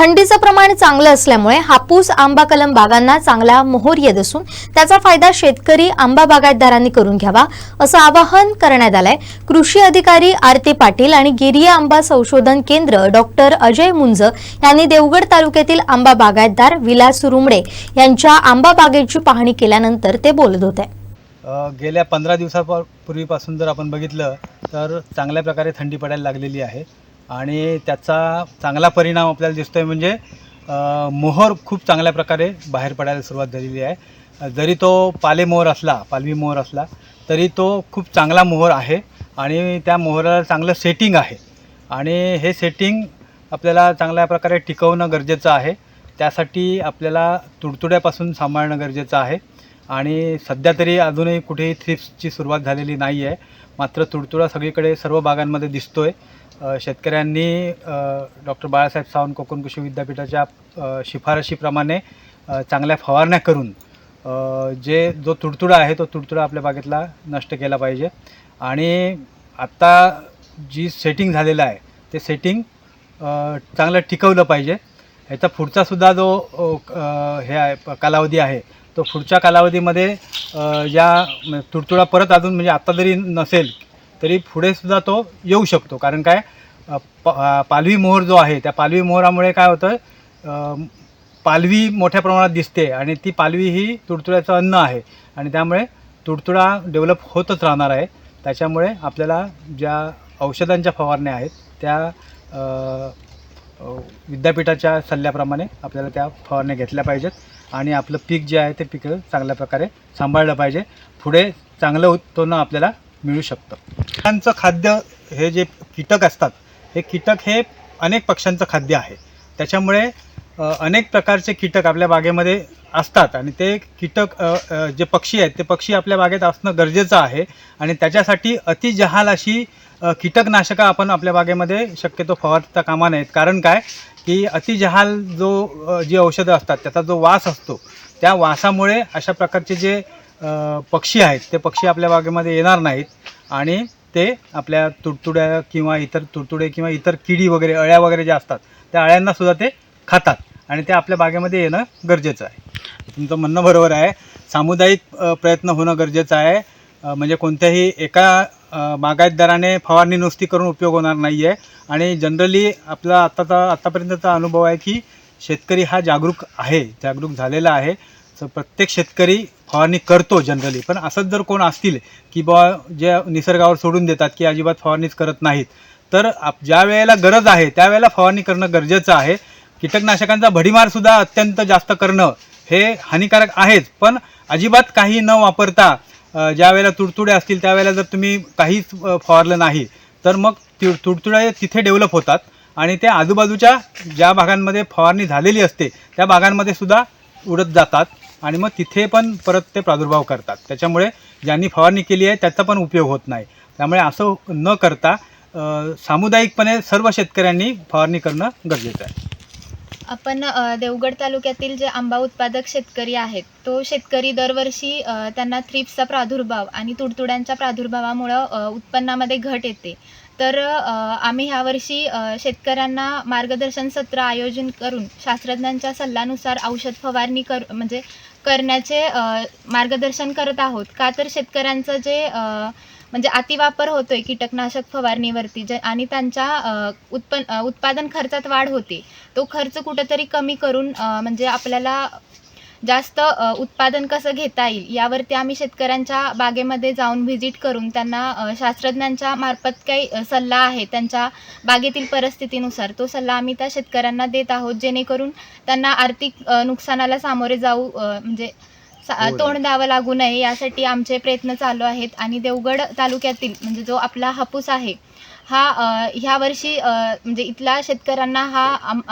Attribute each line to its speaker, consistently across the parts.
Speaker 1: थंडीचं प्रमाण चांगलं असल्यामुळे हापूस आंबा कलम बागांना चांगला मोहोर येत असून त्याचा फायदा शेतकरी आंबा बागायतदारांनी करून घ्यावा असं आवाहन करण्यात आलंय. कृषी अधिकारी आरती पाटील आणि गिरिय आंबा संशोधन केंद्र डॉक्टर अजय मुंज यांनी देवगड तालुक्यातील आंबा बागायतदार विलास रुमडे यांच्या आंबा बागेची पाहणी केल्यानंतर ते बोलत होते.
Speaker 2: गेल्या पंधरा दिवसापूर्वीपासून जर आपण बघितलं तर चांगल्या प्रकारे थंडी पडायला लागलेली आहे. आणि त्याचा चांगला परिणाम आपल्याला दिसतो आहे म्हणजे मोहर खूप चांगल्या प्रकारे बाहेर पडायला सुरुवात झालेली आहे. जरी तो पाले मोहर असला पालवी मोहर असला तरी तो खूप चांगला मोहर आहे आणि त्या मोहराला चांगलं सेटिंग आहे. आणि हे सेटिंग आपल्याला चांगल्या प्रकारे टिकवणं गरजेचं आहे. त्यासाठी आपल्याला तुडतुड्यापासून सांभाळणं गरजेचं आहे. आणि सध्या तरी अजूनही कुठेही थ्रिप्सची सुरुवात झालेली नाही आहे मात्र तुडतुडा सगळीकडे सर्व बागांमध्ये दिसतो आहे शेतकऱ्यांनी डॉक्टर बाळासाहेब सावंत कोकण कृषी विद्यापीठाच्या शिफारशीप्रमाणे चांगल्या फवारण्या करून जे जो तुडतुडा आहे तो तुडतुडा आपल्या बागेतला नष्ट केला पाहिजे. आणि आत्ता जी सेटिंग झालेलं आहे ते सेटिंग चांगलं टिकवलं पाहिजे. ह्याचा पुढचासुद्धा जो हे आहे कालावधी आहे तो पुढच्या कालावधीमध्ये या तुडतुडा परत अजून म्हणजे आत्ता जरी नसेल तरी पुढे सुद्धा तो येऊ शकतो. कारण काय पालवी मोहर जो आहे त्या पालवी मोहरामुळे काय होतं पालवी मोठ्या प्रमाणात दिसते आणि ती पालवी ही तुडतुड्याचं अन्न आहे आणि त्यामुळे तुडतुडा डेव्हलप होतच राहणार आहे. त्याच्यामुळे आपल्याला ज्या औषधांच्या फवारण्या आहेत त्या विद्यापीठाच्या सल्ल्याप्रमाणे आपल्याला त्या फवारण्या घेतल्या पाहिजेत आणि आपलं पीक जे आहे ते पीक चांगल्या प्रकारे सांभाळलं पाहिजे. पुढे चांगलं उत्पन्न आपल्याला मिळू शकतं. पक्ष्यांचं खाद्य हे जे कीटक असतात हे कीटक हे अनेक पक्ष्यांचं खाद्य आहे. त्याच्यामुळे अनेक प्रकारचे कीटक आपल्या बागेमध्ये असतात आणि ते कीटक जे पक्षी आहेत ते पक्षी आपल्या बागेत असणं गरजेचं आहे आणि त्याच्यासाठी अतिजहाल अशी कीटकनाशकं आपण आपल्या बागेमध्ये शक्यतो फवारता कामा नयेत. कारण काय? की अतिजहाल जो जी औषधं असतात त्याचा जो वास असतो त्या वासामुळे अशा प्रकारचे जे पक्षी आहेत ते पक्षी आपल्या बागेमध्ये येणार नाहीत आणि ते आपल्या तुडतुड्या किंवा इतर तुडतुडे किंवा इतर किडी वगैरे अळ्या वगैरे ज्या असतात त्या अळ्यांनासुद्धा ते खातात. आणि ते आपल्या बागेमध्ये येणं गरजेचं आहे. तुमचं म्हणणं बरोबर आहे. सामुदायिक प्रयत्न होणं गरजेचं आहे. म्हणजे कोणत्याही एका बागायतदाराने फवारणी नुसती करून उपयोग होणार नाही आहे आणि जनरली आपला आत्ताचा आत्तापर्यंतचा अनुभव आहे की शेतकरी हा जागरूक आहे जागरूक झालेला आहे. तर प्रत्येक शेतकरी फवारणी करतो जनरली. पण असंच जर कोण असतील की बा जे निसर्गावर सोडून देतात की अजिबात फवारणीच करत नाहीत तर आप ज्या वेळेला गरज आहे त्यावेळेला फवारणी करणं गरजेचं आहे. कीटकनाशकांचा भडीमारसुद्धा अत्यंत जास्त करणं हे हानिकारक आहेच. पण अजिबात काही न वापरता ज्या वेळेला तुडतुडे असतील त्यावेळेला जर तुम्ही काहीच फवारलं नाही तर मग ति तुडतुडे तिथे डेव्हलप होतात. आणि त्या आजूबाजूच्या ज्या भागांमध्ये फवारणी झालेली असते त्या भागांमध्ये सुद्धा उडत जातात. आणि मग तिथे पण परत ते प्रादुर्भाव करतात. त्याच्यामुळे ज्यांनी फवारणी केली आहे त्याचा पण उपयोग होत नाही. त्यामुळे असं न करता सामुदायिकपणे सर्व शेतकऱ्यांनी फवारणी करणं गरजेचं आहे.
Speaker 3: आपण देवगड तालुक्यातील जे आंबा उत्पादक शेतकरी आहेत तो शेतकरी दरवर्षी त्यांना थ्रिप्सचा प्रादुर्भाव आणि तुडतुड्यांच्या प्रादुर्भावामुळं उत्पन्नामध्ये घट येते. तर आम्ही ह्यावर्षी शेतकऱ्यांना मार्गदर्शन सत्र आयोजन करून शास्त्रज्ञांच्या सल्ल्यानुसार औषध फवारणी कर म्हणजे करण्याचे मार्गदर्शन करत आहोत. का तर शेतकऱ्यांचं जे म्हणजे अतिवापर होतो आहे कीटकनाशक फवारणीवरती जे आणि त्यांच्या उत्पन्न उत्पादन खर्चात वाढ होते तो खर्च कुठेतरी कमी करून म्हणजे आपल्याला जास्त उत्पादन कसं घेता येईल यावरती आम्ही शेतकऱ्यांच्या बागेमध्ये जाऊन व्हिजिट करून त्यांना शास्त्रज्ञांच्या मार्फत काही सल्ला आहे त्यांच्या बागेतील परिस्थितीनुसार. तो सल्ला आम्ही त्या शेतकऱ्यांना देत आहोत जेणेकरून त्यांना आर्थिक नुकसानाला सामोरे जाऊ म्हणजे
Speaker 2: हो,
Speaker 3: तोंड द्यावं लागू नये यासाठी आमचे प्रयत्न चालू आहेत. आणि देवगड तालुक्यातील म्हणजे जो आपला हापूस आहे हा ह्या वर्षी म्हणजे इथल्या शेतकऱ्यांना हा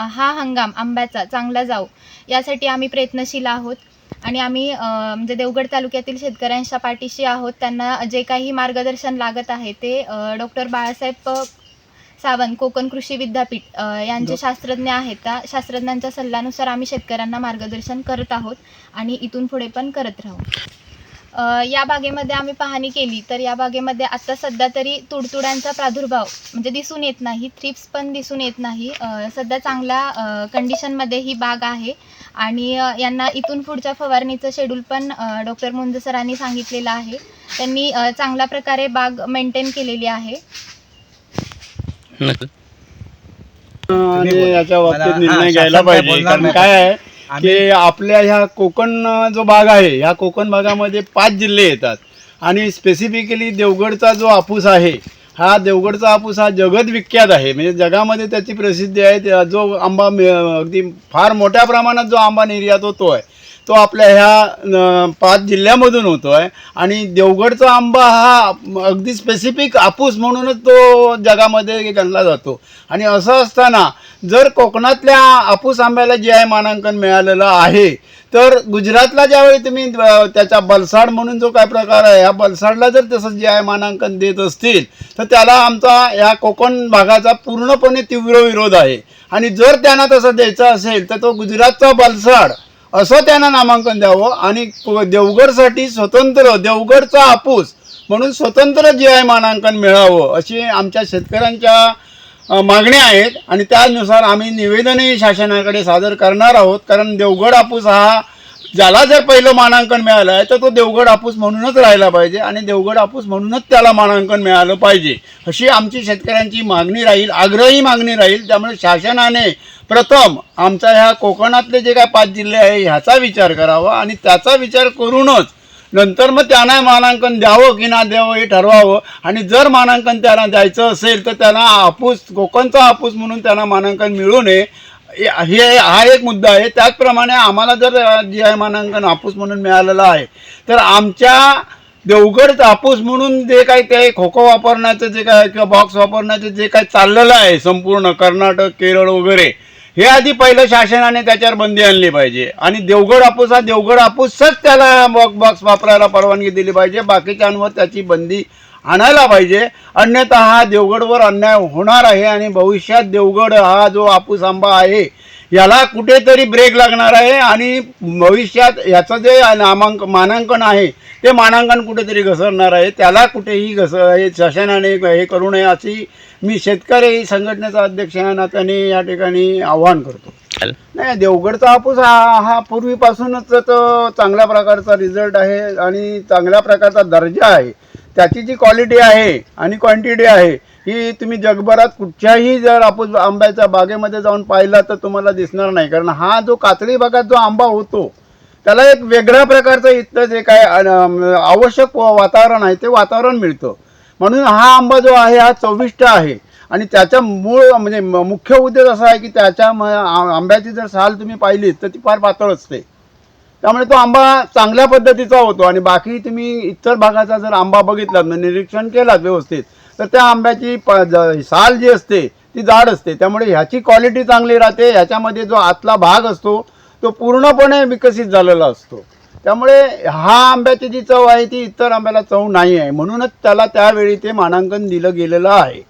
Speaker 3: हा हंगाम आंब्याचा चांगला जाऊ यासाठी आम्ही प्रयत्नशील आहोत. आणि आम्ही म्हणजे देवगड तालुक्यातील शेतकऱ्यांच्या पाठीशी आहोत. त्यांना जे काही मार्गदर्शन लागत आहे ते डॉक्टर बाळासाहेब सावंत कोकण कृषी विद्यापीठ यांचे शास्त्रज्ञ आहेत. त्या शास्त्रज्ञांच्या सल्ल्यानुसार आम्ही शेतकऱ्यांना मार्गदर्शन करत आहोत आणि इथून पुढे पण करत राहू. या बागेमध्ये आम्ही पाहणी केली. तर या बागेमध्ये आता सध्या तरी तुडतुड्यांचा प्रादुर्भाव म्हणजे दिसून येत नाही. थ्रिप्स पण दिसून येत नाही. सध्या चांगल्या कंडिशनमध्ये ही बाग आहे. आणि यांना इथून पुढच्या फवारणीचं शेड्यूल पण डॉक्टर मुंज सरांनी सांगितलेलं आहे. त्यांनी चांगल्या प्रकारे बाग मेंटेन केलेली आहे.
Speaker 4: आणि याच्या बाबतीत निर्णय घ्यायला पाहिजे. कारण. काय आहे? की आपल्या ह्या कोकण जो भाग आहे ह्या कोकण भागामध्ये पाच जिल्हे येतात. आणि स्पेसिफिकली देवगडचा जो आपूस आहे हा देवगडचा हापूस हा जगत विख्यात आहे. म्हणजे जगामध्ये त्याची प्रसिद्धी आहे. त्या- जो आंबा अगदी फार मोठ्या प्रमाणात जो आंबा निर्यात होतो आहे तो आपल्या ह्या पाच जिल्ह्यामधून होतो आहे आणि देवगडचा आंबा हा अगदी स्पेसिफिक आपूस म्हणूनच तो जगामध्ये गणला जातो. आणि असं असताना जर कोकणातल्या आपूस आंब्याला जी आय मानांकन मिळालेलं आहे तर गुजरातला ज्यावेळी तुम्ही त्याचा बलसाड म्हणून जो काय प्रकार आहे ह्या बलसाडला जर तसं जी आय मानांकन देत असतील तर त्याला आमचा या कोकण भागाचा पूर्णपणे तीव्र विरोध आहे. आणि जर त्यांना तसं द्यायचं असेल तर तो गुजरातचा बलसाड असं त्यांना नामांकन द्यावं आणि को- देवगडसाठी स्वतंत्र देवगडचा आपूस म्हणून स्वतंत्र जी आय मानांकन मिळावं अशी आमच्या शेतकऱ्यांच्या मागण्या आहेत आणि त्यानुसार आम्ही निवेदनही शासनाकडे सादर करणार आहोत. कारण देवगड हापूस हा ज्याला जर पहिलं मानांकन मिळालं आहे तर तो देवगड हापूस म्हणूनच राहिला पाहिजे आणि देवगड हापूस म्हणूनच त्याला मानांकन मिळालं पाहिजे. अशी आमची शेतकऱ्यांची मागणी राहील आग्रही मागणी राहील. त्यामुळे शासनाने प्रथम आमच्या ह्या कोकणातले जे काय पाच जिल्हे आहे ह्याचा विचार करावा आणि त्याचा विचार करूनच नंतर मग त्यांना मानांकन द्यावं की ना द्यावं हे ठरवावं. आणि जर मानांकन त्यांना द्यायचं असेल तर त्यांना हापूस कोकणचा हापूस म्हणून त्यांना मानांकन मिळू नये. हे हा एक मुद्दा आहे. त्याचप्रमाणे आम्हाला जर जी आय मानांकन हापूस म्हणून मिळालेलं आहे तर आमच्या देवगड हापूस म्हणून जे काही ते खोखो वापरण्याचं जे काय किंवा बॉक्स वापरण्याचं जे काही चाललेलं आहे संपूर्ण कर्नाटक केरळ वगैरे हे आधी पहिलं शासनाने त्याच्यावर बंदी आणली पाहिजे. आणि देवगड आपूस हा देवगड आपूसच त्याला बॉक्स बॉक्स वापरायला परवानगी दिली पाहिजे. बाकीच्यांवर त्याची बंदी आणायला पाहिजे. अन्यथा हा देवगडवर अन्याय होणार आहे आणि भविष्यात देवगड हा जो आपूस आंबा आहे याला कुठेतरी ब्रेक लागणार आहे आणि भविष्यात याचं जे नामांक मानांकन आहे ते मानांकन कुठेतरी घसरणार आहे. त्याला कुठेही घस हे शासनाने हे करू नये अशी मी शेतकरी संघटनेचा अध्यक्ष या नात्याने या ठिकाणी आव्हान करतो. नाही देवगडचा हापूस हा हा पूर्वीपासूनच तो चांगल्या प्रकारचा रिझल्ट आहे आणि चांगल्या प्रकारचा दर्जा आहे. त्याची जी क्वालिटी आहे आणि क्वांटिटी आहे ही तुम्ही जगभरात कुठच्याही जर हापूस आंब्याच्या बागेमध्ये जाऊन पाहिला तर तुम्हाला दिसणार नाही. कारण हा जो कातळी भागात जो आंबा होतो त्याला एक वेगळ्या प्रकारचं इथलं जे काय आवश्यक वातावरण आहे ते वातावरण मिळतं. म्हणून हा आंबा जो आहे हा चविष्ट आहे. आणि त्याचा मूळ म्हणजे म- मुख्य उद्देश असा आहे की त्याच्या आंब्याची जर साल तुम्ही पाहिलीत तर ती फार पातळ असते. त्यामुळे तो आंबा चांगल्या पद्धतीचा होतो आणि बाकी तुम्ही इतर भागाचा जर आंबा बघितलात म्हणजे निरीक्षण केलात व्यवस्थित तर त्या आंब्याची प ज- साल जी असते ती जाड असते. त्यामुळे ह्याची क्वालिटी चांगली राहते ह्याच्यामध्ये जो आतला भाग असतो तो पूर्णपणे विकसित झालेला असतो. त्यामुळे हा आंब्याची जी चव आहे ती इतर आंब्याला चव नाही आहे म्हणूनच त्याला त्यावेळी ते मानांकन दिलं गेलेलं आहे.